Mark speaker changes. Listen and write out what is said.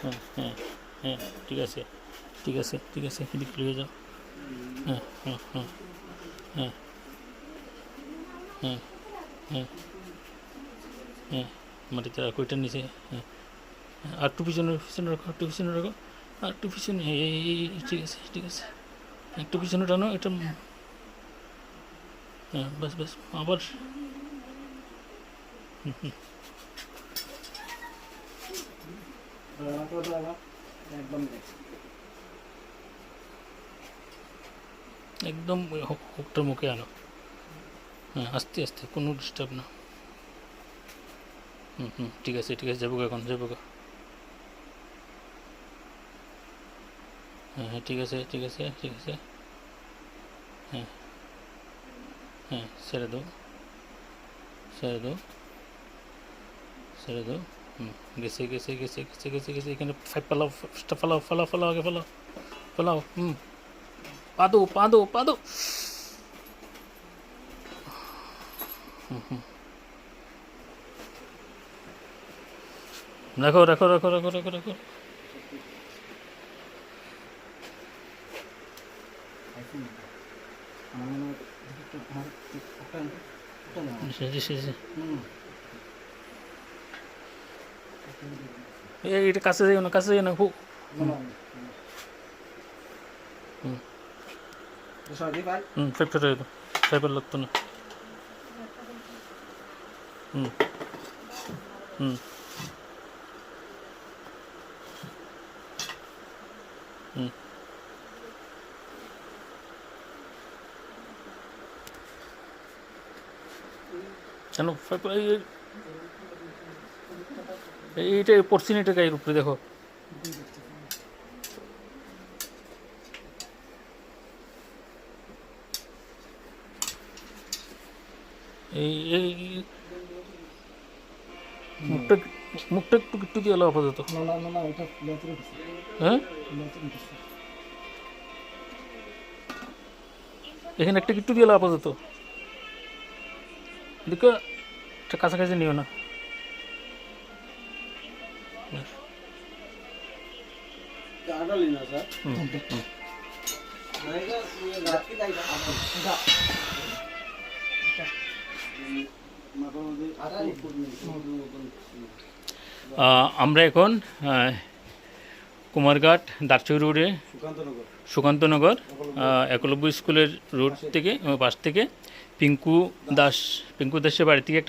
Speaker 1: হ্যাঁ হ্যাঁ হ্যাঁ ঠিক আছে ঠিক আছে ঠিক আছে এদিক ফিরে যাও হ্যাঁ হ্যাঁ হ্যাঁ হ্যাঁ হ্যাঁ হ্যাঁ হ্যাঁ মাটিতে রাখো ওইটার নিচে হ্যাঁ হ্যাঁ, আর একটু পিছনে পিছনে রাখো একটু পিছনে রাখো আর একটু পিছনে এই, ঠিক আছে ঠিক আছে একটু পিছনে টানো এটা হ্যাঁ বাস বাস আবার একদম ওই হুক- হুকটার মুখে আনো হ্যাঁ আস্তে আস্তে কোনো ডিস্টার্ব না হুম হুম ঠিক আছে ঠিক আছে যাব গো এখন যাব গো। হ্যাঁ হ্যাঁ ঠিক আছে ঠিক আছে ঠিক আছে হ্যাঁ হ্যাঁ ছেড়ে দাও ছেড়ে দাও ছেড়ে দাও। হুম গেছে গেছে গেছে গেছে গেছে গেছে এখানে ফাইভ পালাও ফালাও ফালাও ফালাও আগে ফালাও ফালাও হুম। পাদো পাদো পাদো। হুম, হুম। রাখো রাখো রাখো রাখো রাখো রাখো। জি। এই এটা কাছে যাইও না কাছে যাইও না হু। হুম। ফাইভ ফেটে যেত ফাইভের লাগতো না। হুম। হুম। হুম। কেন? ফাইভ এই- এই- এইটা পড়ছি না এটা গায়ের উপরে দেখো। এই এই মুখটা মুখটা একটু একটু দিয়ে আপাতত হ্যাঁ? এখানে একটা একটু দিয়ে আপাতত দেখো এটা কাছাকাছি নিও না। আমরা এখন কুমারঘাট দারচৌ রোডে, সুকান্তনগর একলব্য স্কুলের রোড থেকে, পাশ থেকে পিঙ্কু দাস, পিঙ্কু দাসের বাড়ি থেকে একটা